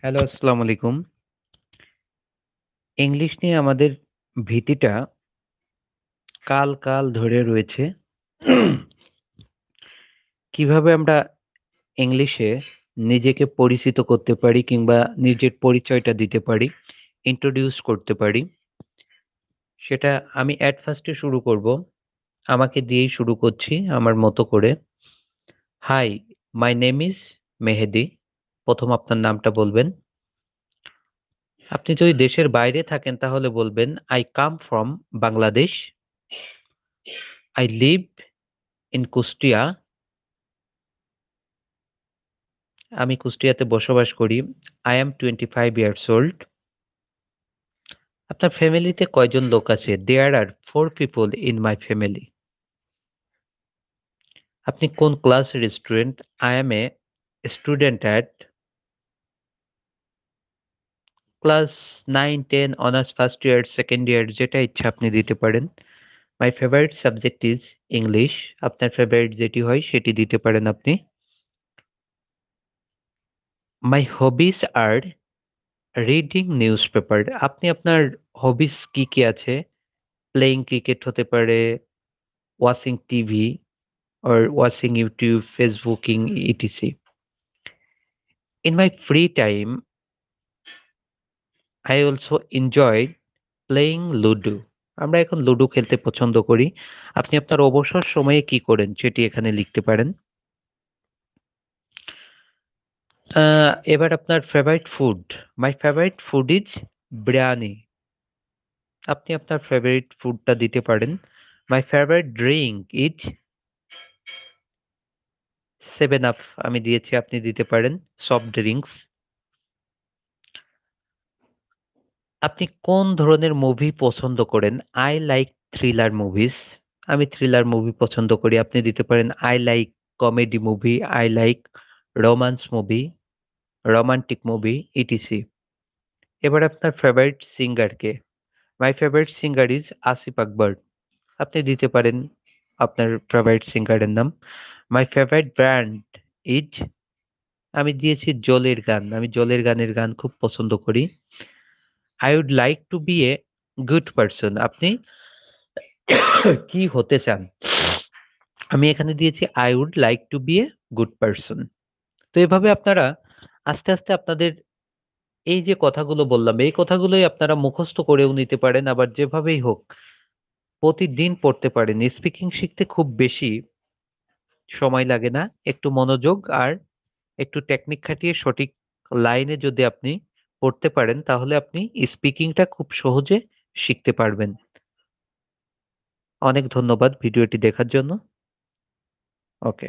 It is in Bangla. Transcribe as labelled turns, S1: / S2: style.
S1: হ্যালো, আসসালামু আলাইকুম। ইংলিশ নিয়ে আমাদের ভীতিটা কাল, কাল ধরে রয়েছে। কীভাবে আমরা ইংলিশে নিজেকে পরিচিত করতে পারি কিংবা নিজের পরিচয়টা দিতে পারি, ইন্ট্রোডিউস করতে পারি। সেটা আমি at ফার্স্টে শুরু করব। আমাকে দিয়েই শুরু করছি আমার মতো করে। Hi, my name is Mehedi. ১ম আপনার নামটা বলবেন। আপনি যদি দেশের বাইরে থাকেন তাহলে বলবেন I come from Bangladesh. I live in Kushtia. আমি কুষ্টিয়াতে বসবাস করি। I am twenty five years old আপনার ফ্যামিলিতে কয়জন লোক আছে? There are 4 people in my family. আপনি কোন ক্লাসের student? I am a student at class 9, 10, honours first year, second year যেটা ইচ্ছা আপনি দিতে পারেন। My favourite subject is English. আপনার ফেভারিট যেটি হয় সেটি দিতে পারেন আপনি। My hobbies are reading newspaper. আপনি আপনার হবিস কি, কি আছে? প্লেইং ক্রিকেট হতে পারে, watching TV or watching YouTube, Facebooking, etc. In my free time, I also enjoy playing Ludo. আমরা এখন লুডো খেলতে পছন্দ করি। আপনি আপনার অবসর সময়ে কি করেন? সেটি এখানে লিখতে পারেন। এবার আপনার favourite food. My favourite food is biryani. আপনি আপনার ফেভারিট ফুডটা দিতে পারেন। My favourite drink is 7 up আমি দিয়েছি, আপনি দিতে পারেন। সফট ড্রিঙ্কস আপনি কোন ধরনের মুভি পছন্দ করেন? আই লাইক থ্রিলার মুভিস আমি থ্রিলার মুভি পছন্দ করি। আপনি দিতে পারেন I like comedy movie I like romance movie romantic movie etc এবার আপনার favourite singer K? My favourite singer is Asif Akbar. আপনি দিতে পারেন আপনার ফেভারিট সিঙ্গারের নাম। মাই ফেভারিট ব্র্যান্ড ইজ আমি দিয়েছি জলের গান। আমি জলের গানের গান খুব পছন্দ করি। I would like to be a good person. আপনি কি হতে চান? আমি এখানে দিয়েছি I would like to be a good person. তো এভাবে আপনারা আস্তে, আস্তে আপনাদের এই যে কথাগুলো বললাম, এই কথাগুলোই আপনারা মুখস্থ করেও নিতে পারেন। আবার যেভাবেই হোক প্রতিদিন পড়তে পারেন। স্পিকিং শিখতে খুব বেশি সময় লাগে না। একটু মনোযোগ আর একটু টেকনিক খাটিয়ে সঠিক লাইনে যদি আপনি পড়তে পারেন, তাহলে আপনি স্পিকিংটা খুব সহজে শিখতে পারবেন। অনেক ধন্যবাদ ভিডিওটি দেখার জন্য। ওকে।